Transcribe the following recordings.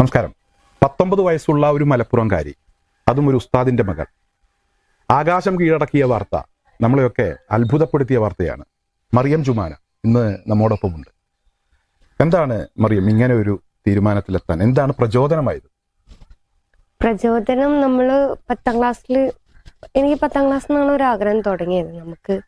നമസ്കാരം. പത്തൊമ്പത് വയസ്സുള്ള ഒരു മലപ്പുറംകാരി അതും ഒരു ഉസ്താദിന്റെ മകൾ ആകാശം കീഴടക്കിയ വാർത്ത നമ്മളെയൊക്കെ അത്ഭുതപ്പെടുത്തിയ വാർത്തയാണ്. മറിയം ജുമാന ഇന്ന് നമ്മോടൊപ്പമുണ്ട്. എന്താണ് മറിയം ഇങ്ങനെ ഒരു തീരുമാനത്തിലെത്താൻ? എന്താണ് പ്രചോദനമായത്? പ്രചോദനം നമ്മൾ പത്താം ക്ലാസ്സിൽ എനിക്ക് പത്താം ക്ലാസ്സിൽ നിന്നാണ് ഒരു ആഗ്രഹം തുടങ്ങിയത് നമുക്ക്.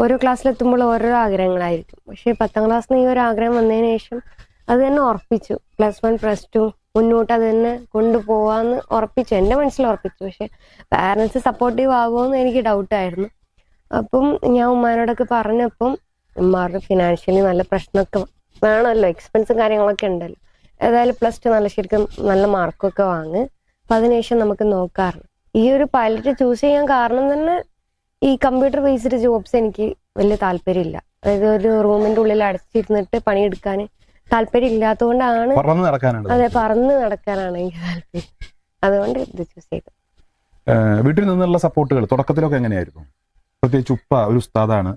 ഓരോ ക്ലാസ്സിലെത്തുമ്പോൾ ഓരോ ആഗ്രഹങ്ങളായിരിക്കും. പക്ഷേ പത്താം ക്ലാസ്സിൽ നിന്ന് ഈ ഒരു ആഗ്രഹം വന്നതിന് ശേഷം അത് തന്നെ ഉറപ്പിച്ചു. പ്ലസ് വൺ പ്ലസ് ടു മുന്നോട്ട് അത് തന്നെ കൊണ്ടുപോവാന്ന് ഉറപ്പിച്ചു. എന്റെ മനസ്സിൽ ഉറപ്പിച്ചു. പക്ഷെ പാരൻസ് സപ്പോർട്ടീവ് ആകുമോയെന്ന് എനിക്ക് ഡൗട്ടായിരുന്നു അപ്പം ഞാൻ ഉമ്മാനോടൊക്കെ പറഞ്ഞപ്പം ഉമ്മാരുടെ ഫിനാൻഷ്യലി നല്ല പ്രശ്നമൊക്കെ വേണമല്ലോ. എക്സ്പെൻസും കാര്യങ്ങളൊക്കെ ഉണ്ടല്ലോ. ഏതായാലും പ്ലസ് ടു നല്ല ശരിക്കും നല്ല മാർക്കൊക്കെ വാങ്ങ്. അപ്പൊ അതിനുശേഷം നമുക്ക് നോക്കാറുണ്ട്. ഈ ഒരു പൈലറ്റ് ചൂസ് ചെയ്യാൻ കാരണം തന്നെ ഈ കമ്പ്യൂട്ടർ ബേസ്ഡ് ജോബ്സ് എനിക്ക് വലിയ താല്പര്യമില്ല. അതായത് ഒരു റൂമിന്റെ ഉള്ളിൽ അടച്ചിരുന്നിട്ട് പണിയെടുക്കാൻ താല്പര്യം ഇല്ലാത്തതുകൊണ്ടാണ് പറന്ന് നടക്കാനാണ് അതെ പറന്ന് നടക്കാനാണ് എനിക്ക് താല്പര്യം. അതുകൊണ്ട് ഇത് ചൂസ് ചെയ്തു. വീട്ടിൽ നിന്നുള്ള സപ്പോർട്ടുകൾ തുടക്കത്തിലൊക്കെ എങ്ങനെയായിരുന്നു? പ്രത്യേകിച്ച് ഉപ്പ ഒരു ഉസ്താദാണ്.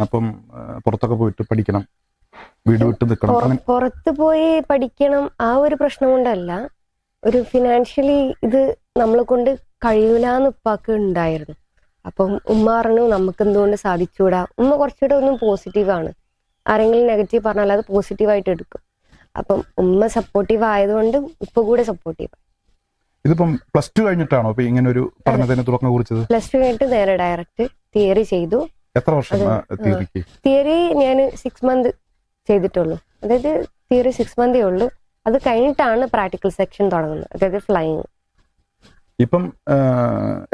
അപ്പം പുറത്തൊക്കെ പോയിട്ട് പഠിക്കണം വീട് വിട്ട് നിൽക്കണം പുറ- പുറത്ത് പോയി പഠിക്കണം ആ ഒരു പ്രശ്നം കൊണ്ടല്ല. ഒരു ഫിനാൻഷ്യലി ഇത് നമ്മളെ കൊണ്ട് കഴിയൂലെന്ന് ഉപ്പാക്ക് ഉണ്ടായിരുന്നു. അപ്പം ഉമ്മ പറഞ്ഞു നമുക്ക് എന്തുകൊണ്ട് സാധിച്ചുകൂടാ ഉമ്മ കുറച്ചുകൂടെ ഒന്നും പോസിറ്റീവാണ് ആരെങ്കിലും നെഗറ്റീവ് പറഞ്ഞാൽ അത് പോസിറ്റീവായിട്ട് എടുക്കും. അപ്പം ഉമ്മ സപ്പോർട്ടീവ് ആയതുകൊണ്ട് ഉപ്പ കൂടെ സപ്പോർട്ടീവ് ഇതിപ്പം പ്ലസ് ടു കഴിഞ്ഞിട്ടാണോ ഇപ്പൊ ഇങ്ങനെ ഒരു പഠനത്തിന് തുടക്കം കുറിച്ചത്? പ്ലസ് ടു കഴിഞ്ഞിട്ട് നേരെ ഡയറക്റ്റ് തിയറി ചെയ്തു. എത്ര വർഷം തിയറി ഞാൻ സിക്സ് മന്ത് ചെയ്തിട്ടുള്ളൂ. അതായത് തിയറി സിക്സ് മന്തേ ഉള്ളൂ. അത് കഴിഞ്ഞിട്ടാണ് പ്രാക്ടിക്കൽ സെക്ഷൻ തുടങ്ങുന്നത്. അതായത് ഫ്ലൈയിങ് ഇപ്പം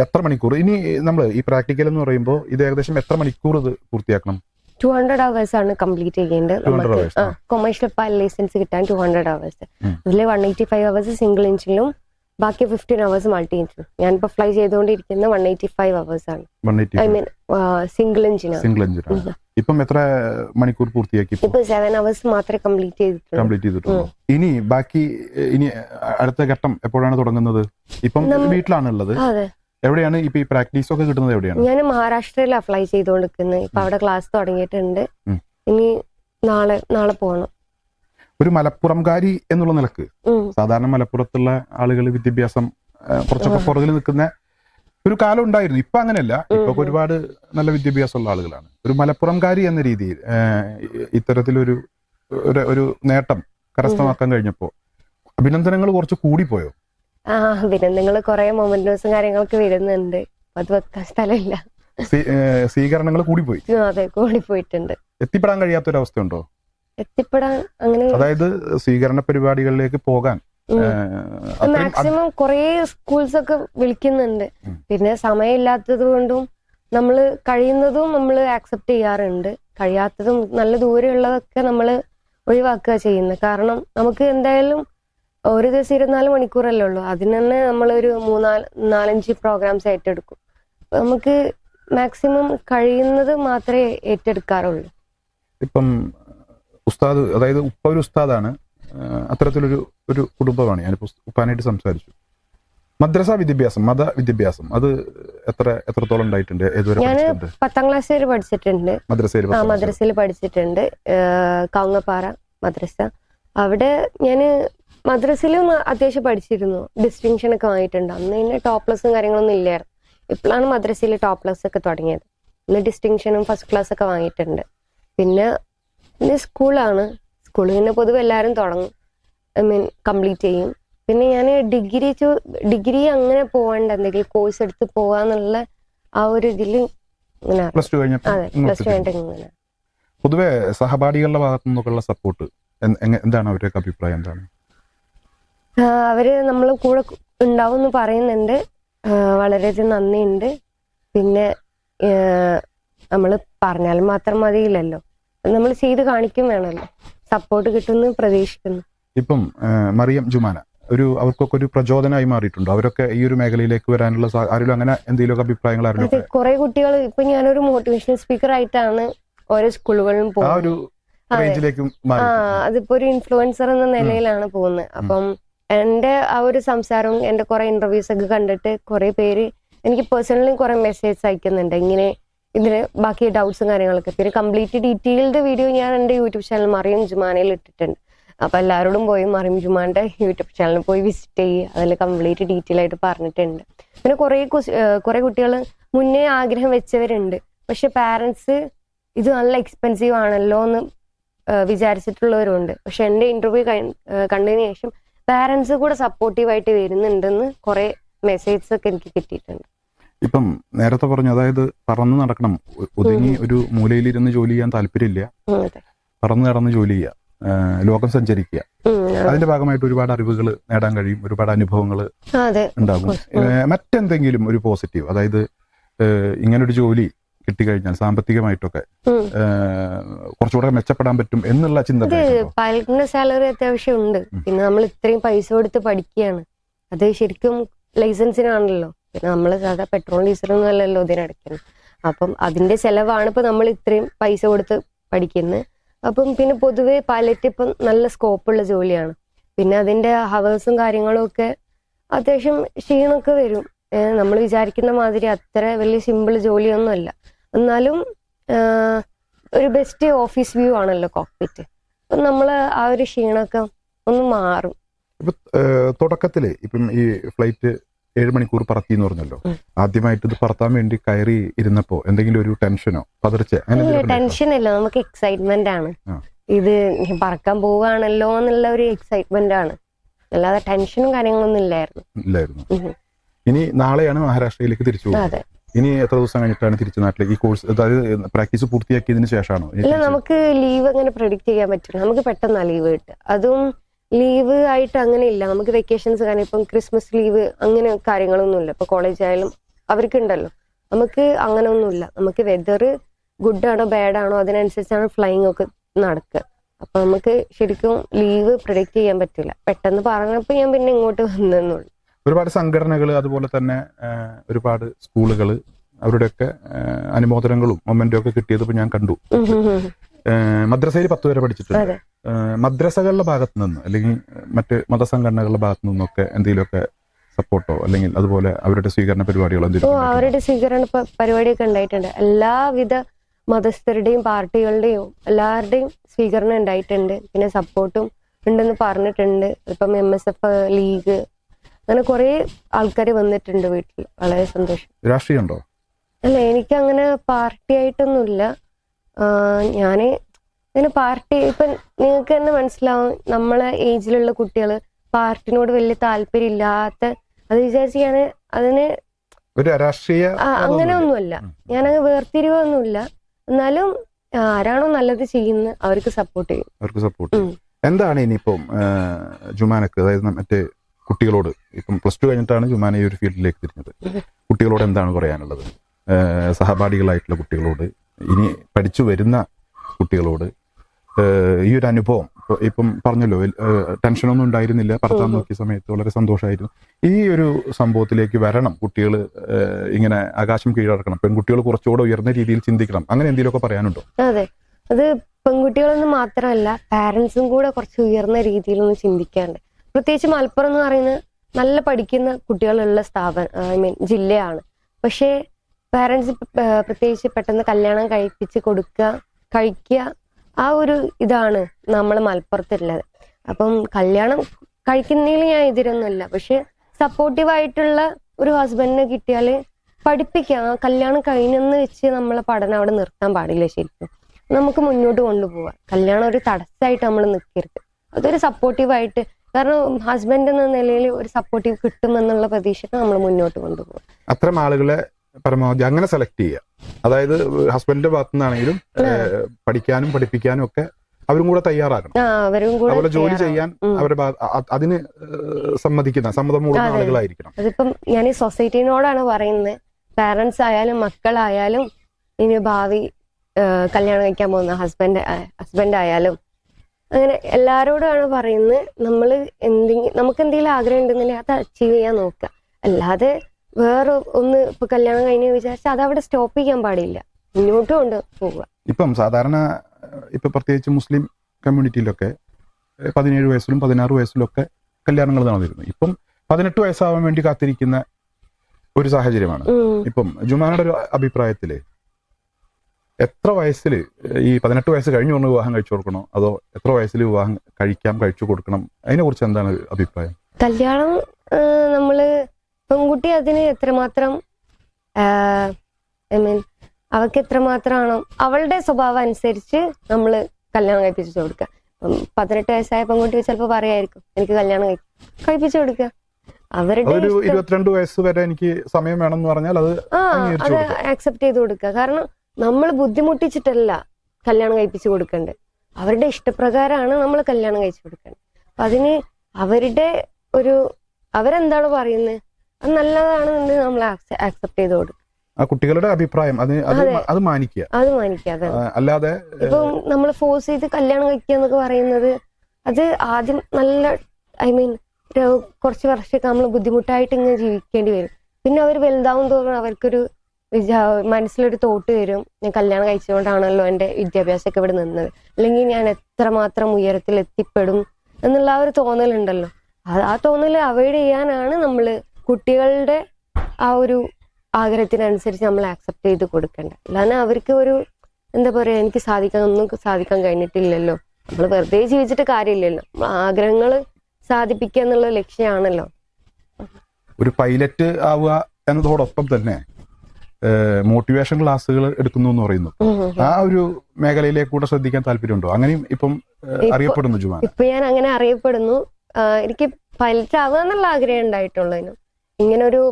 എത്ര മണിക്കൂർ? ഇനി നമ്മൾ ഈ പ്രാക്ടിക്കൽ എന്ന് പറയുമ്പോൾ ഇത് ഏകദേശം എത്ര മണിക്കൂർ ഇത് പൂർത്തിയാക്കണം? ടു ഹൺഡ്രഡ് അവേഴ്സ് ആണ് കംപ്ലീറ്റ് ചെയ്യേണ്ടത്. 200 നമുക്ക്. കൊമേഴ്ഷ്യൽ പാൽ ലൈസൻസ് കിട്ടാൻ ടു ഹൺഡ്രഡ് അവേഴ്സ്. അതിൽ one eighty five hours single ഇഞ്ചിലും ബാക്കി ഫിഫ്റ്റീൻ അവേഴ്സ് മൾട്ടി ഇഞ്ചിലും ഞാനിപ്പോ ഫ്ലൈ ചെയ്തുകൊണ്ടിരിക്കുന്ന വൺ എയ്റ്റി ഫൈവ് അവേഴ്സ് ആണ് ഐ മീൻ സിംഗിൾ ഇഞ്ചിനാണ് സിംഗിൾ എഞ്ചിനാണ് ഇപ്പം എത്ര മണിക്കൂർ പൂർത്തിയാക്കി ഇപ്പം? സെവൻ അവേഴ്സ് മാത്രമേ കംപ്ലീറ്റ് ചെയ്തിട്ടുള്ളൂ. കംപ്ലീറ്റ് ചെയ്തിട്ടുള്ളൂ. ഇനി ബാക്കി ഇനി അടുത്ത ഘട്ടം എപ്പോഴാണ് തുടങ്ങുന്നത്? ഇപ്പം നമ്മ- വീട്ടിലാണ് ഉള്ളത് അതെ. എവിടെയാണ് ഇപ്പൊ ഈ പ്രാക്ടീസ് ഒക്കെ കിട്ടുന്നത് എവിടെയാണ്? ഞാൻ മഹാരാഷ്ട്രയിൽ അപ്ലൈ ചെയ്തുകൊണ്ടിരിക്കുന്നത് ഇപ്പൊ അവിടെ ക്ലാസ് തുടങ്ങിയിട്ടുണ്ട്. ഇനി നാളെ നാളെ പോകണം ഒരു മലപ്പുറംകാരി എന്നുള്ള നിലയ്ക്ക് സാധാരണ മലപ്പുറത്തുള്ള ആളുകൾ വിദ്യാഭ്യാസം കുറച്ചൊക്കെ പുറകിൽ നിൽക്കുന്ന ഒരു കാലം ഉണ്ടായിരുന്നു. ഇപ്പൊ അങ്ങനെയല്ല. ഇപ്പൊ. ഒരുപാട് നല്ല വിദ്യാഭ്യാസമുള്ള ആളുകളാണ്. ഒരു മലപ്പുറംകാരി എന്ന രീതിയിൽ ഇത്തരത്തിലൊരു ഒരു ഒരു നേട്ടം കരസ്ഥമാക്കാൻ കഴിഞ്ഞപ്പോ അഭിനന്ദനങ്ങൾ കുറച്ച് കൂടിപ്പോയോ? ആ പിന്നെ നിങ്ങൾ കുറെ മൊമെന്റോസും കാര്യങ്ങളൊക്കെ വരുന്നുണ്ട്. അത് വെക്കാൻ സ്ഥലമില്ല. സ്വീകരണങ്ങൾ കൂടിപ്പോയി. അതെ കൂടി പോയിട്ടുണ്ട് എത്തിപ്പെടാൻ കഴിയാത്ത ഒരവസ്ഥ ഉണ്ടോ എത്തിപ്പെടാൻ അങ്ങനെ അതായത് സ്വീകരണ പരിപാടികളിലേക്ക് പോകാൻ മാക്സിമം കുറേ സ്കൂൾസ് ഒക്കെ വിളിക്കുന്നുണ്ട് പിന്നെ സമയമില്ലാത്തത് കൊണ്ടും നമ്മൾ കഴിയുന്നതും നമ്മൾ ആക്സെപ്റ്റ് ചെയ്യാറുണ്ട്. കഴിയാത്തതും നല്ല ദൂരെയുള്ളതൊക്കെ നമ്മൾ ഒഴിവാക്കുക ചെയ്യുന്നത്. കാരണം നമുക്ക് എന്തായാലും ഒരു ദിവസം ഇരുപത്തിനാല് മണിക്കൂറല്ലേ ഉള്ളൂ. അതിന് തന്നെ നമ്മളൊരു മൂന്നാൽ നാലഞ്ച് പ്രോഗ്രാംസ് ഏറ്റെടുക്കും. നമുക്ക് മാക്സിമം കഴിയുന്നത് മാത്രമേ ഏറ്റെടുക്കാറുള്ളൂ. ഇപ്പം ഉസ്താദ് അതായത് ഉപ്പ ഒരു ഉസ്താദാണ്. അത്തരത്തിലൊരു ഒരു കുടുംബമാണ്. ഞാൻ ഉപ്പാനായിട്ട് സംസാരിച്ചു. മദ്രസ വിദ്യാഭ്യാസം മത വിദ്യാഭ്യാസം അത് എത്ര എത്രത്തോളം ഉണ്ടായിട്ടുണ്ട്? ഞാൻ പത്താം ക്ലാസ് വരെ പഠിച്ചിട്ടുണ്ട്. മദ്രസയിൽ ആ മദ്രസയിൽ പഠിച്ചിട്ടുണ്ട്. കാങ്ങപ്പാറ കൗങ്ങപ്പാറ മദ്രസ. അവിടെ ഞാൻ മദ്രസയിലും അത്യാവശ്യം പഠിച്ചിരുന്നു. ഡിസ്റ്റിങ്ഷൻ ഒക്കെ വാങ്ങിയിട്ടുണ്ട്. അന്ന് തന്നെ ടോപ്പ് പ്ലസും കാര്യങ്ങളൊന്നും ഇല്ലായിരുന്നു. ഇപ്പോഴാണ് മദ്രസയിൽ ടോപ്പ് പ്ലസ് ഒക്കെ തുടങ്ങിയത്. ഇന്ന് ഡിസ്റ്റിങ്ഷനും ഫസ്റ്റ് ക്ലാസ് ഒക്കെ വാങ്ങിയിട്ടുണ്ട്. പിന്നെ പിന്നെ സ്കൂളാണ് സ്കൂളിൽ നിന്ന് പൊതുവെ എല്ലാവരും തുടങ്ങും. ഐ മീൻ കംപ്ലീറ്റ് ചെയ്യും. പിന്നെ ഞാൻ ഡിഗ്രി ഡിഗ്രി അങ്ങനെ പോകണ്ട എന്തെങ്കിലും കോഴ്സ് എടുത്ത് പോവാന്നുള്ള ആ ഒരു ഇതിൽ പ്ലസ് ടു കഴിഞ്ഞിട്ട് പൊതുവെ സഹപാഠികളുടെ ഭാഗത്തു നിന്നൊക്കെയുള്ള സപ്പോർട്ട് എന്താണ് അവരുടെ അഭിപ്രായം? എന്താണ്? അവർ നമ്മളെ കൂടെ ഉണ്ടാവും എന്ന് പറയുന്നുണ്ട്. വളരെയധികം നന്ദിയുണ്ട്. പിന്നെ നമ്മൾ പറഞ്ഞാൽ മാത്രം മതിയില്ലല്ലോ. നമ്മൾ ചെയ്ത് കാണിക്കും വേണമല്ലോ. സപ്പോർട്ട് കിട്ടുമെന്ന് പ്രതീക്ഷിക്കുന്നു. ഇപ്പം മറിയം ജുമാന ഒരു അവർക്കൊക്കെ ഒരു പ്രചോദനമായി മാറിയിട്ടുണ്ടോ? അവരൊക്കെ ഈ ഒരു മേഖലയിലേക്ക് വരാനുള്ള ആരെങ്കിലും അങ്ങനെ എന്തെങ്കിലും അഭിപ്രായങ്ങൾ കുറെ കുട്ടികൾ ഇപ്പൊ ഞാനൊരു മോട്ടിവേഷണൽ സ്പീക്കർ ആയിട്ടാണ് ഓരോ സ്കൂളുകളിലും പോകുന്നത്. അതിപ്പോ ഒരു ഇൻഫ്ലുവൻസർ എന്ന നിലയിലാണ് പോകുന്നത്. അപ്പം എന്റെ ആ ഒരു സംസാരവും എന്റെ കുറെ ഇന്റർവ്യൂസ് ഒക്കെ കണ്ടിട്ട് കുറെ പേര് എനിക്ക് പേഴ്സണലി കുറെ മെസ്സേജ് അയക്കുന്നുണ്ട്. ഇങ്ങനെ ഇതിന് ബാക്കി ഡൗട്ട്സും കാര്യങ്ങളൊക്കെ. പിന്നെ കംപ്ലീറ്റ് ഡീറ്റെയിൽഡ് വീഡിയോ ഞാൻ എന്റെ യൂട്യൂബ് ചാനൽ മറിയം ജുമാനയിൽ ഇട്ടിട്ടുണ്ട്. അപ്പൊ എല്ലാവരോടും പോയി മറിയം ജുമാന്റെ യൂട്യൂബ് ചാനലിൽ പോയി വിസിറ്റ് ചെയ്യുക അതിൽ കംപ്ലീറ്റ് ഡീറ്റെയിൽ ആയിട്ട് പറഞ്ഞിട്ടുണ്ട്. പിന്നെ കുറെ കുറെ കുട്ടികൾ മുന്നേ ആഗ്രഹം വെച്ചവരുണ്ട്. പക്ഷെ പാരന്റ്സ് ഇത് നല്ല എക്സ്പെൻസീവ് ആണല്ലോ എന്ന് വിചാരിച്ചിട്ടുള്ളവരുണ്ട്. പക്ഷെ എന്റെ ഇന്റർവ്യൂ കണ്ടതിന് ശേഷം പാരന്റ്സ് കൂടെ സപ്പോർട്ടീവായിട്ട് വരുന്നുണ്ടെന്ന് കുറെ മെസ്സേജസ് ഒക്കെ എനിക്ക് കിട്ടിയിട്ടുണ്ട്. ഇപ്പം നേരത്തെ പറഞ്ഞു അതായത് പറന്ന് നടക്കണം. ഒതുങ്ങി ഒരു മൂലയിലിരുന്ന് ജോലി ചെയ്യാൻ താല്പര്യമില്ല. പറന്നു നടന്ന് ജോലി ചെയ്യുക ലോകം സഞ്ചരിക്കുക. അതിന്റെ ഭാഗമായിട്ട് ഒരുപാട് അറിവുകൾ നേടാൻ കഴിയും. ഒരുപാട് അനുഭവങ്ങൾ ഉണ്ടാകും. മറ്റെന്തെങ്കിലും ഒരു പോസിറ്റീവ് അതായത് ഇങ്ങനൊരു ജോലി കിട്ടിക്കഴിഞ്ഞാൽ സാമ്പത്തികമായിട്ടൊക്കെ. കുറച്ചുകൂടെ മെച്ചപ്പെടാൻ പറ്റും എന്നുള്ള ചിന്ത പൈലറ്റിന്റെ സാലറി അത്യാവശ്യം ഉണ്ട് പിന്നെ നമ്മൾ ഇത്രയും പൈസ കൊടുത്ത് പഠിക്കുകയാണ്. അത് ശരിക്കും ലൈസൻസിനാണല്ലോ. പിന്നെ നമ്മൾ സാധാ പെട്രോൾ ഡീസലൊന്നും അല്ലല്ലോ ഇതിനടയ്ക്കുന്നത് അപ്പം അതിന്റെ ചെലവാണ് ഇപ്പൊ നമ്മൾ ഇത്രയും പൈസ കൊടുത്ത് പഠിക്കുന്നത് അപ്പം പിന്നെ പൊതുവെ പൈലറ്റ് ഇപ്പം നല്ല സ്കോപ്പുള്ള ജോലിയാണ്. പിന്നെ അതിന്റെ ഹവേഴ്സും കാര്യങ്ങളും ഒക്കെ അത്യാവശ്യം ക്ഷീണമൊക്കെ വരും. നമ്മൾ വിചാരിക്കുന്ന മാതിരി അത്ര വലിയ സിമ്പിൾ ജോലിയൊന്നും അല്ല എന്നാലും ഒരു ബെസ്റ്റ് ഓഫീസ് വ്യൂ ആണല്ലോ കോക്പിറ്റ് അപ്പം നമ്മൾ ആ ഒരു ക്ഷീണമൊക്കെ ഒന്ന് മാറും. ഇപ്പൊ തുടക്കത്തിൽ ഇപ്പം ഈ ഫ്ലൈറ്റ് ഏഴ് മണിക്കൂർ പറത്തി എന്ന് പറഞ്ഞല്ലോ. ആദ്യമായിട്ട് ഇത് പറത്താൻ വേണ്ടി കയറി ഇരുന്നപ്പോ എന്തെങ്കിലും ഒരു ടെൻഷനോ പതർച്ച? ടെൻഷൻ അല്ല നമുക്ക് എക്സൈറ്റ്മെന്റ് ആണ്. ഇത് പറക്കാൻ പോവുകയാണല്ലോ എന്നുള്ള ഒരു എക്സൈറ്റ്മെന്റ് ആണ്. അല്ലാതെ ടെൻഷനും കാര്യങ്ങളൊന്നും ഇല്ലായിരുന്നു. ഇല്ലായിരുന്നു. ഇനി നാളെയാണ് മഹാരാഷ്ട്രയിലേക്ക് തിരിച്ചു പോകുന്നത് അതെ ഇനി എത്ര ദിവസം കഴിഞ്ഞിട്ടാണ് തിരിച്ചു നാട്ടിൽ ഈ കോഴ്സ് അതായത് പ്രാക്ടീസ് പൂർത്തിയാക്കിയതിന് ശേഷമാണോ? ഇല്ല നമുക്ക് ലീവ് അങ്ങനെ പ്രൊഡിക്റ്റ് ചെയ്യാൻ പറ്റില്ല. നമുക്ക് പെട്ടെന്നാ ലീവ് കിട്ടുക. അതും ലീവ് ആയിട്ട് അങ്ങനെ ഇല്ല നമുക്ക് വെക്കേഷൻസ് കാരണം ഇപ്പം ക്രിസ്മസ് ലീവ് അങ്ങനെ കാര്യങ്ങളൊന്നും ഇല്ല ഇപ്പൊ കോളേജ് ആയാലും അവർക്കുണ്ടല്ലോ. നമുക്ക് അങ്ങനെ ഒന്നുമില്ല നമുക്ക് വെതർ ഗുഡ് ആണോ ബാഡ് ആണോ അതിനനുസരിച്ചാണ് ഫ്ലൈയിങ് ഒക്കെ നടക്കുക. അപ്പൊ നമുക്ക് ശരിക്കും ലീവ് പ്രൊഡിക്റ്റ് ചെയ്യാൻ പറ്റില്ല. പെട്ടെന്ന് പറഞ്ഞപ്പോ ഞാൻ പിന്നെ ഇങ്ങോട്ട് വന്നെന്നുള്ളൂ. ഒരുപാട് സംഘടനകൾ അതുപോലെ തന്നെ ഒരുപാട് സ്കൂളുകൾ അവരുടെയൊക്കെ അനുമോദനങ്ങളും മൊമെന്റും ഒക്കെ കിട്ടിയത് ഇപ്പൊ ഞാൻ കണ്ടു. മദ്രസയിൽ പത്ത് വരെ പഠിച്ചിട്ടുണ്ട്. മദ്രസകളുടെ ഭാഗത്ത് നിന്ന് അല്ലെങ്കിൽ മറ്റ് മതസംഘടനകളുടെ ഭാഗത്ത് നിന്നൊക്കെ എന്തെങ്കിലുമൊക്കെ സപ്പോർട്ടോ അല്ലെങ്കിൽ അതുപോലെ അവരുടെ സ്വീകരണ പരിപാടികളോ എന്തെങ്കിലും? അവരുടെ സ്വീകരണ പരിപാടിയൊക്കെ ഉണ്ടായിട്ടുണ്ട്. എല്ലാവിധ മതസ്ഥരുടെയും പാർട്ടികളുടെയും എല്ലാവരുടെയും സ്വീകരണം ഉണ്ടായിട്ടുണ്ട്. പിന്നെ സപ്പോർട്ടും ഉണ്ടെന്ന് പറഞ്ഞിട്ടുണ്ട്. ഇപ്പം എം എസ് എഫ് ലീഗ് അങ്ങനെ കുറെ ആൾക്കാർ വന്നിട്ടുണ്ട് വീട്ടിൽ. വളരെ സന്തോഷം. രാഷ്ട്രീയമുണ്ടോ? അല്ല എനിക്ക് അങ്ങനെ പാർട്ടി ആയിട്ടൊന്നുമില്ല ഞാൻ ഇങ്ങനെ പാർട്ടി ഇപ്പൊ നിങ്ങൾക്ക് തന്നെ മനസ്സിലാവും നമ്മളെ ഏജിലുള്ള കുട്ടികൾ പാർട്ടിനോട് വലിയ താല്പര്യം ഇല്ലാത്ത അത് വിചാരിച്ച് ഞാൻ അതിന് ഒരു രാഷ്ട്രീയ അങ്ങനെ ഒന്നുമല്ല. ഞാൻ ഞാനങ്ങ് വേർതിരിവൊന്നുമില്ല. എന്നാലും ആരാണോ നല്ലത് ചെയ്യുന്നത് അവർക്ക് സപ്പോർട്ട് ചെയ്യും. അവർക്ക് സപ്പോർട്ട്. എന്താണ് ഇനിയിപ്പം ജുമാനക്ക് അതായത് മറ്റേ കുട്ടികളോട് ഇപ്പം പ്ലസ് ടു കഴിഞ്ഞിട്ടാണ് ജുമാന ഈ ഒരു ഫീൽഡിലേക്ക് തിരിഞ്ഞത്. കുട്ടികളോട് എന്താണ് പറയാനുള്ളത്? സഹപാഠികളായിട്ടുള്ള കുട്ടികളോട് ഇനി പഠിച്ചു വരുന്ന കുട്ടികളോട് ഈ ഒരു അനുഭവം ഇപ്പൊ- പറഞ്ഞല്ലോ ടെൻഷനൊന്നും ഉണ്ടായിരുന്നില്ല പറത്താൻ നോക്കിയ സമയത്ത് വളരെ സന്തോഷമായിരുന്നു. ഈ ഒരു സംഭവത്തിലേക്ക് വരണം കുട്ടികൾ ഇങ്ങനെ ആകാശം കീഴടക്കണം പെൺകുട്ടികൾ കുറച്ചുകൂടെ ഉയർന്ന രീതിയിൽ ചിന്തിക്കണം അങ്ങനെ എന്തെങ്കിലുമൊക്കെ പറയാനുണ്ടോ? അതെ അത് പെൺകുട്ടികളൊന്നും മാത്രമല്ല പാരന്റ്സും കൂടെ കുറച്ച് ഉയർന്ന രീതിയിലൊന്ന് ചിന്തിക്കാണ്ട്. പ്രത്യേകിച്ച് മലപ്പുറം എന്ന് പറയുന്നത് നല്ല പഠിക്കുന്ന കുട്ടികളുള്ള സ്ഥാപനം ഐ മീൻ ജില്ലയാണ്. പക്ഷേ പാരന്റ്സ് പ്രത്യേകിച്ച് പെട്ടെന്ന് കല്യാണം കഴിപ്പിച്ച് കൊടുക്കുക കഴിക്കുക ആ ഒരു ഇതാണ് നമ്മൾ മലപ്പുറത്തുള്ളത്. അപ്പം കല്യാണം കഴിക്കുന്നതിൽ ഞാൻ എതിരൊന്നുമില്ല. പക്ഷെ സപ്പോർട്ടീവായിട്ടുള്ള ഒരു ഹസ്ബൻഡിനെ കിട്ടിയാൽ പഠിപ്പിക്കാം. കല്യാണം കഴിഞ്ഞെന്ന് വെച്ച് നമ്മളെ പഠനം അവിടെ നിർത്താൻ പാടില്ല ശരിക്കും. നമുക്ക് മുന്നോട്ട് കൊണ്ടുപോവാം. കല്യാണം ഒരു തടസ്സമായിട്ട് നമ്മൾ നിൽക്കരുത് അതൊരു സപ്പോർട്ടീവ് ആയിട്ട് കാരണം ഹസ്ബൻഡ് എന്ന നിലയിൽ ഒരു സപ്പോർട്ടീവ് കിട്ടുമെന്നുള്ള പ്രതീക്ഷയ്ക്ക് നമ്മൾ മുന്നോട്ട് കൊണ്ടുപോകും. അത്തരം ആളുകളെ പരമാവധി അങ്ങനെ സെലക്ട് ചെയ്യുക. അതായത് ഹസ്ബൻഡിന്റെ ഭാഗത്തു നിന്നാണെങ്കിലും പഠിക്കാനും പഠിപ്പിക്കാനും ഒക്കെ അവരും കൂടെ തയ്യാറാകണം. ആ അവരും കൂടെ അതുപോലെ ജോലി ചെയ്യാൻ. അവരുടെ അതിന് സമ്മതിക്കുന്ന സമ്മതം ആളുകളായിരിക്കണം. അതിപ്പം ഞാൻ ഈ സൊസൈറ്റിനോടാണ് പറയുന്നത് പാരന്റ്സ് ആയാലും മക്കളായാലും ഇനി ഭാവി കല്യാണം കഴിക്കാൻ പോകുന്ന ഹസ്ബൻഡ് ഹസ്ബൻഡ് ആയാലും അങ്ങനെ എല്ലാരോടുമാണ് പറയുന്നത് നമ്മൾ എന്തെങ്കിലും നമുക്ക് എന്തെങ്കിലും ആഗ്രഹം ഉണ്ടെന്നുണ്ടെങ്കിൽ അത് അച്ചീവ് ചെയ്യാൻ നോക്കുക. അല്ലാതെ വേറെ ഒന്ന് ഇപ്പൊ കല്യാണം കഴിഞ്ഞ് വിചാരിച്ചാൽ അത് അവിടെ സ്റ്റോപ്പ് ചെയ്യാൻ പാടില്ല. മുന്നോട്ട് കൊണ്ട് പോവുക. ഇപ്പം സാധാരണ ഇപ്പൊ പ്രത്യേകിച്ച് മുസ്ലിം കമ്മ്യൂണിറ്റിയിലൊക്കെ പതിനേഴ് വയസ്സിലും പതിനാറ് വയസ്സിലൊക്കെ ഒക്കെ കല്യാണങ്ങൾ നടന്നിരുന്നു. ഇപ്പം പതിനെട്ട് വയസ്സാവാൻ വേണ്ടി കാത്തിരിക്കുന്ന ഒരു സാഹചര്യമാണ്. ഇപ്പം ജുമാനയുടെ ഒരു അഭിപ്രായത്തിൽ എത്ര വയസ്സിൽ ഈ പതിനെട്ട് വയസ്സ് കഴിഞ്ഞു കൊണ്ട് വിവാഹം കഴിച്ചു കൊടുക്കണോ? അതോ എത്ര വയസ്സിൽ വിവാഹം കഴിക്കാം കഴിച്ചു കൊടുക്കണം? അതിനെക്കുറിച്ച് എന്താണ് അഭിപ്രായം? കല്യാണം നമ്മൾ പെൺകുട്ടി അതിന് എത്രമാത്രം ഐ മീൻ അവൾക്ക് എത്രമാത്രമാണോ അവളുടെ സ്വഭാവം അനുസരിച്ച് നമ്മൾ കല്യാണം കഴിപ്പിച്ചു കൊടുക്കുക. പതിനെട്ട് വയസ്സായ പെൺകുട്ടി ചിലപ്പോൾ പറയായിരിക്കും എനിക്ക് കല്യാണം കഴി- കഴിപ്പിച്ചു കൊടുക്കുക. അവരുടെ ഒരു ഇരുപത്തിരണ്ട് വയസ്സ് വരെ എനിക്ക് സമയം വേണം എന്ന് പറഞ്ഞാൽ അത് ആ അത് ആക്സെപ്റ്റ് ചെയ്ത് കൊടുക്കുക. കാരണം നമ്മൾ ബുദ്ധിമുട്ടിച്ചിട്ടല്ല കല്യാണം കഴിപ്പിച്ചു കൊടുക്കേണ്ടത് അവരുടെ ഇഷ്ടപ്രകാരമാണ് നമ്മൾ കല്യാണം കഴിച്ചു കൊടുക്കേണ്ടത് അപ്പൊ അതിന് അവരുടെ ഒരു അവരെന്താണ് പറയുന്നത് അത് നല്ലതാണെന്നുണ്ടെങ്കിൽ നമ്മൾ ആക്സെപ്റ്റ് ചെയ്ത് കൊടുക്കും. ആ കുട്ടികളുടെ അഭിപ്രായം അത് അത് അതെ. അത് മാനിക്കുക. അല്ലാതെ ഇപ്പൊ നമ്മൾ ഫോഴ്സ് ചെയ്ത് കല്യാണം കഴിക്കുക എന്നൊക്കെ പറയുന്നത് അത് ആദ്യം നല്ല ഐ മീൻ കുറച്ച് വർഷമൊക്കെ നമ്മൾ ബുദ്ധിമുട്ടായിട്ട് ഇങ്ങനെ ജീവിക്കേണ്ടി വരും. പിന്നെ അവർ വലുതാവും തോറും അവർക്കൊരു മനസ്സിലൊരു തോട്ട് വരും. ഞാൻ കല്യാണം കഴിച്ചുകൊണ്ടാണല്ലോ എന്റെ വിദ്യാഭ്യാസമൊക്കെ ഇവിടെ നിന്നത്. അല്ലെങ്കിൽ ഞാൻ എത്രമാത്രം ഉയരത്തിൽ എത്തിപ്പെടും എന്നുള്ള ആ ഒരു തോന്നലുണ്ടല്ലോ. ആ- തോന്നൽ അവോയ്ഡ് ചെയ്യാനാണ് നമ്മൾ കുട്ടികളുടെ ആ ഒരു ആഗ്രഹത്തിനനുസരിച്ച് നമ്മൾ ആക്സെപ്റ്റ് ചെയ്ത് കൊടുക്കേണ്ടത്. അല്ലാതെ അവർക്ക് ഒരു എന്താ പറയാ എനിക്ക് സാധിക്കാൻ ഒന്നും സാധിക്കാൻ കഴിഞ്ഞിട്ടില്ലല്ലോ. നമ്മൾ വെറുതെ ജീവിച്ചിട്ട് കാര്യമില്ലല്ലോ. ആഗ്രഹങ്ങൾ സാധിപ്പിക്കുക എന്നുള്ള ലക്ഷ്യമാണല്ലോ ഒരു പൈലറ്റ് ആവുക എന്നതോടൊപ്പം തന്നെ മോട്ടിവേഷൻ ക്ലാസ്സുകൾ എടുക്കുന്നു എന്ന് പറയുന്നു. ആ ഒരു മേഖലയിലേക്ക് കൂടെ ശ്രദ്ധിക്കാൻ താല്പര്യമുണ്ടോ? അങ്ങനെയും ഇപ്പം അറിയപ്പെടുന്നു ജുമാൻ ഇപ്പൊ ഞാൻ അങ്ങനെ അറിയപ്പെടുന്നു. എനിക്ക് പൈലറ്റ് ആവുക എന്നുള്ള ആഗ്രഹം ഉണ്ടായിട്ടുള്ളതിനും ഇങ്ങനെ ഒരു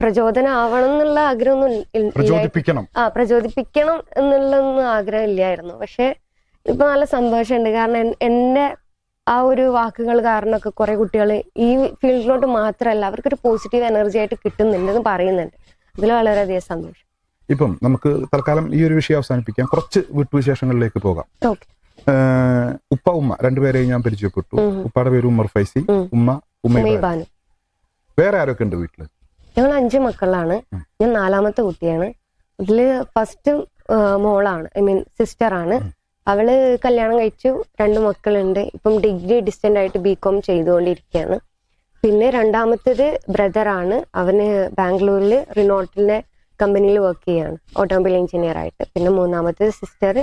പ്രചോദനം ആവണം എന്നുള്ള ആഗ്രഹമൊന്നും പ്രചോദിപ്പിക്കണം. ആ പ്രചോദിപ്പിക്കണം എന്നുള്ളൊന്നും ആഗ്രഹം ഇല്ലായിരുന്നു പക്ഷെ ഇപ്പൊ നല്ല സന്തോഷമുണ്ട്. കാരണം എന്റെ ആ ഒരു വാക്കുകൾ കാരണമൊക്കെ കുറെ കുട്ടികൾ ഈ ഫീൽഡിലോട്ട് മാത്രമല്ല അവർക്കൊരു പോസിറ്റീവ് എനർജി ആയിട്ട് കിട്ടുന്നുണ്ടെന്ന് പറയുന്നുണ്ട്. അതിൽ വളരെയധികം സന്തോഷം. ഇപ്പം നമുക്ക് തൽക്കാലം ഈ ഒരു വിഷയം അവസാനിപ്പിക്കാം. കുറച്ച് വിട്ടുവിശേഷങ്ങളിലേക്ക് പോകാം. ഉപ്പ ഉമ്മ രണ്ടുപേരെയും ഞാൻ പരിചയപ്പെട്ടു. ഉപ്പയുടെ പേര് ഉമ്മർ ഫൈസി ഉമ്മ ഉമ്മ വേറെ ആരൊക്കെ ഉണ്ട് വീട്ടിൽ? ഞങ്ങൾ അഞ്ച് മക്കളാണ്. ഞാൻ നാലാമത്തെ കുട്ടിയാണ്. ഇതിൽ ഫസ്റ്റ് മോളാണ്. ഐ മീൻ സിസ്റ്റർ ആണ്. അവൾ കല്യാണം കഴിച്ചു. രണ്ട് മക്കളുണ്ട്. ഇപ്പം ഡിഗ്രി ഡിസ്റ്റന്റ് ആയിട്ട് ബികോം ചെയ്തുകൊണ്ടിരിക്കുകയാണ്. പിന്നെ രണ്ടാമത്തേത് ബ്രദറാണ് അവന് ബാംഗ്ലൂരിൽ റിനോട്ടിലെ കമ്പനിയിൽ വർക്ക് ചെയ്യാണ്. ഓട്ടോമൊബൈൽ എഞ്ചിനീയർ ആയിട്ട്. പിന്നെ മൂന്നാമത്തേത് സിസ്റ്റർ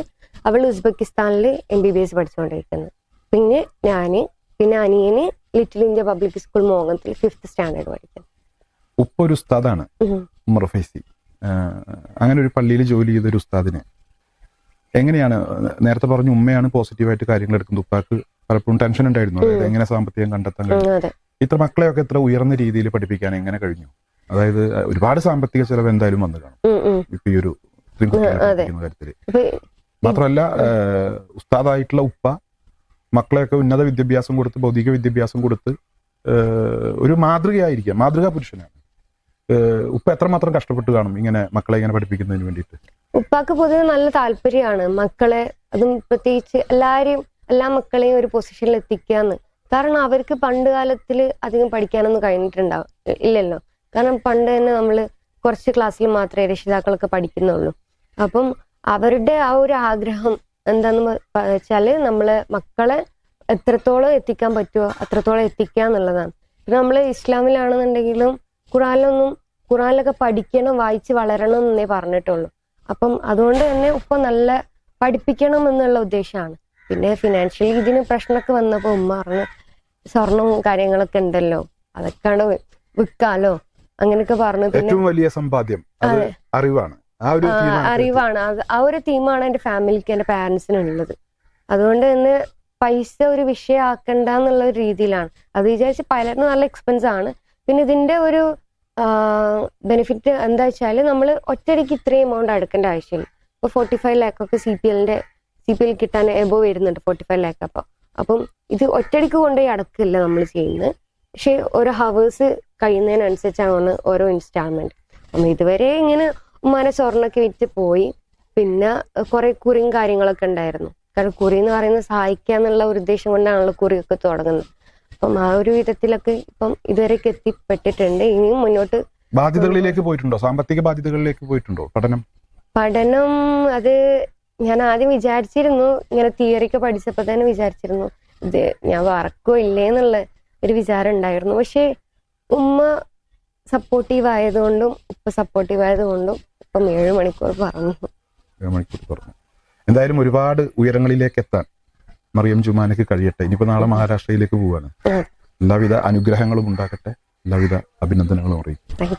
അവൾ ഉസ്ബെക്കിസ്ഥാനിൽ എം ബി ബി എസ് പഠിച്ചുകൊണ്ടിരിക്കുന്നത് പിന്നെ ഞാൻ പിന്നെ അനിയന് ലിറ്റിൽ ഇന്ത്യ പബ്ലിക് സ്കൂൾ മോഹത്തിൽ ഫിഫ്ത്ത് സ്റ്റാൻഡേർഡ് പഠിക്കുന്നു. ഉപ്പ ഒരു ഉസ്താദാണ് ഉമർ ഫൈസി. അങ്ങനെ ഒരു പള്ളിയിൽ ജോലി ചെയ്ത ഒരു ഉസ്താദിന്. എങ്ങനെയാണ് നേരത്തെ പറഞ്ഞു ഉമ്മയാണ് പോസിറ്റീവായിട്ട് കാര്യങ്ങൾ എടുക്കുന്നത്? ഉപ്പാക്ക് പലപ്പോഴും ടെൻഷൻ ഉണ്ടായിരുന്നു. അതായത് എങ്ങനെ സാമ്പത്തികം കണ്ടെത്താൻ കഴിയും? ഇത്ര മക്കളെയൊക്കെ ഇത്ര ഉയർന്ന രീതിയിൽ പഠിപ്പിക്കാൻ എങ്ങനെ കഴിഞ്ഞു? അതായത് ഒരുപാട് സാമ്പത്തിക ചെലവ് എന്തായാലും വന്നു കാണും. ഇപ്പൊ ഈ ഒരു. കാര്യത്തിൽ. മാത്രമല്ല ഉസ്താദായിട്ടുള്ള ഉപ്പ മക്കളെയൊക്കെ ഉന്നത വിദ്യാഭ്യാസം കൊടുത്ത് ഭൗതിക വിദ്യാഭ്യാസം കൊടുത്ത് ഒരു മാതൃകയായിരിക്കാം. മാതൃകാ പുരുഷനാണ്. ഉപ്പ എത്രമാത്രം കഷ്ടപ്പെട്ട് കാണും ഇങ്ങനെ മക്കളെ ഇങ്ങനെ പഠിപ്പിക്കുന്നതിന് വേണ്ടിയിട്ട്? ഉപ്പാക്ക് പൊതുവെ നല്ല താല്പര്യമാണ് മക്കളെ അതും പ്രത്യേകിച്ച് എല്ലാരെയും എല്ലാ മക്കളെയും ഒരു പൊസിഷനിൽ എത്തിക്കാന്ന്. കാരണം അവർക്ക് പണ്ട് കാലത്തിൽ അധികം പഠിക്കാനൊന്നും കഴിഞ്ഞിട്ടുണ്ടാവും ഇല്ലല്ലോ. കാരണം പണ്ട് തന്നെ നമ്മൾ കുറച്ച് ക്ലാസ്സിൽ മാത്രമേ രക്ഷിതാക്കളൊക്കെ പഠിക്കുന്നുള്ളൂ. അപ്പം അവരുടെ ആ ഒരു ആഗ്രഹം എന്താന്ന് വെച്ചാൽ നമ്മളെ മക്കളെ എത്രത്തോളം എത്തിക്കാൻ പറ്റുമോ അത്രത്തോളം എത്തിക്കുക എന്നുള്ളതാണ്. പിന്നെ നമ്മൾ ഇസ്ലാമിലാണെന്നുണ്ടെങ്കിലും ഖുറാനിലൊന്നും ഖുറാനിലൊക്കെ പഠിക്കണം വായിച്ച് വളരണം എന്നേ പറഞ്ഞിട്ടുള്ളൂ. അപ്പം അതുകൊണ്ട് തന്നെ ഉപ്പ നല്ല പഠിപ്പിക്കണം എന്നുള്ള ഉദ്ദേശമാണ്. പിന്നെ ഫിനാൻഷ്യലി ഇതിന് പ്രശ്നമൊക്കെ വന്നപ്പോൾ ഉമ്മ പറഞ്ഞു സ്വർണം കാര്യങ്ങളൊക്കെ ഉണ്ടല്ലോ അതൊക്കെയാണ് വിൽക്കാലോ അങ്ങനെയൊക്കെ പറഞ്ഞു. ഏറ്റവും വലിയ സമ്പാദ്യം. അറിവാണ്. അറിവാണ്. ആ ഒരു തീമാണ് എന്റെ ഫാമിലിക്ക് എന്റെ പാരന്റ്സിനുള്ളത് അതുകൊണ്ട് തന്നെ പൈസ ഒരു വിഷയമാക്കണ്ട എന്നുള്ള ഒരു രീതിയിലാണ്. അത് വിചാരിച്ച് പലരും നല്ല എക്സ്പെൻസ് ആണ്. പിന്നെ ഇതിന്റെ ഒരു ബെനിഫിറ്റ് എന്താ വെച്ചാൽ നമ്മൾ ഒറ്റയടിക്ക് ഇത്രയും എമൗണ്ട് അടുക്കേണ്ട ആവശ്യമില്ല. ഇപ്പോൾ ഫോർട്ടി ഫൈവ് ലാക്ക് ഒക്കെ സി പി എല്ലിന്റെ സി പി എൽ കിട്ടാൻ എബോ വരുന്നുണ്ട് ഫോർട്ടി ഫൈവ് ലാക്ക് അപ്പം. അപ്പം ഇത് ഒറ്റടിക്ക് കൊണ്ടുപോയി അടക്കല്ല നമ്മൾ ചെയ്യുന്നത് പക്ഷെ ഓരോ ഹവേഴ്സ് കഴിയുന്നതിനനുസരിച്ചാണ് ഓരോ ഇൻസ്റ്റാൾമെന്റ് അപ്പം ഇതുവരെ ഇങ്ങനെ ഉമ്മാനെ സ്വർണൊക്കെ വിറ്റ് പോയി. പിന്നെ കുറെ കുറിയും കാര്യങ്ങളൊക്കെ ഉണ്ടായിരുന്നു. കാരണം കുറി എന്ന് പറയുന്നത് സഹായിക്കുക എന്നുള്ള ഒരു ഉദ്ദേശം കൊണ്ടാണല്ലോ കുറിയൊക്കെ തുടങ്ങുന്നത്. അപ്പം ആ ഒരു വിധത്തിലൊക്കെ ഇപ്പം ഇതുവരെയൊക്കെ എത്തിപ്പെട്ടിട്ടുണ്ട്. ഇനിയും മുന്നോട്ട് ബാധ്യതകളിലേക്ക് പോയിട്ടുണ്ടോ? സാമ്പത്തിക ബാധ്യതകളിലേക്ക് പോയിട്ടുണ്ടോ പഠനം? പഠനം അത് ഞാൻ ആദ്യം വിചാരിച്ചിരുന്നു ഇങ്ങനെ തിയറിയൊക്കെ പഠിച്ചപ്പോൾ തന്നെ വിചാരിച്ചിരുന്നു ഇത് ഞാൻ വറക്കോ ഇല്ലേ എന്നുള്ള ഒരു വിചാരം ഉണ്ടായിരുന്നു. പക്ഷെ ഉമ്മ സപ്പോർട്ടീവ് ആയതുകൊണ്ടും ഉപ്പ സപ്പോർട്ടീവ് ആയതുകൊണ്ടും ഇപ്പം ഏഴ് മണിക്കൂർ പറഞ്ഞു. ഏഴ് മണിക്കൂർ പറഞ്ഞു. എന്തായാലും ഒരുപാട് ഉയരങ്ങളിലേക്ക് എത്താൻ മറിയം ജുമാനക്ക് കഴിയട്ടെ. ഇനിയിപ്പോ നാളെ മഹാരാഷ്ട്രയിലേക്ക് പോവാണ്. എല്ലാവിധ അനുഗ്രഹങ്ങളും ഉണ്ടാകട്ടെ. എല്ലാവിധ അഭിനന്ദനങ്ങളും അറിയിക്കും